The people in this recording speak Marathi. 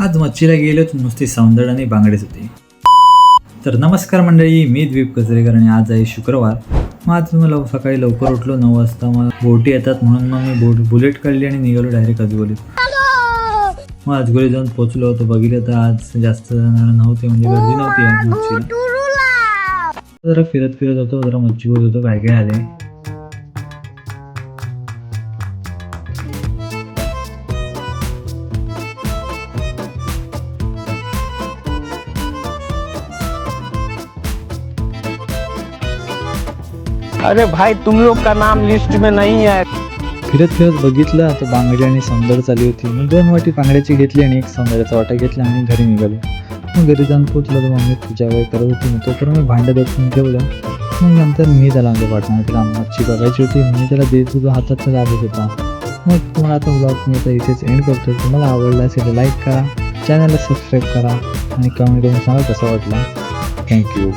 आज मच्छीला गेलो तर नुसती सौंदर्य आणि बांगडेच होते. तर नमस्कार मंडळी मी द्वीप कचरेकर आणि आज आहे शुक्रवार. मग आज मी लव सकाळी लवकर उठलो नऊ वाजता मग बोटी येतात म्हणून मग मी बोट बुलेट काढली आणि निघालो डायरेक्ट अजगोलीत मग अजगोली जाऊन पोचलो होतो बघितलं तर आज जास्त जण नव्हते म्हणजे गर्दी नव्हती आज मच्छीला. जरा फिरत फिरत होतो जरा मच्छी होत होतो काय काय आले. अरे भाई तुम लोग का नाम लिस्ट में नहीं है। फिरत फिरत बघितलं तर बांगडी आणि सौंदर्य चालली होती. मग दोन वाटी बांगड्याची घेतली आणि एक सौंदर्याचा वाटा घेतला आणि घरी निघालो. मग घरी जाऊन पोचलो तर मम्मी पूजा वगैरे करत होती. मग तोपर्यंत मी भांडं दटून ठेवलं. मग नंतर मी त्याला आमच्या पाठवणार तिला मच्छी बघायची होती. मी त्याला देत होतो हातात दाबत होता. मग तुम्हाला आता ब्लॉग मी आता इथेच एंड करतो तुम्हाला आवडला असेल लाईक करा. चॅनलला सबस्क्राईब करा. आणि कमेंट करून सांगा कसा वाटला. थँक्यू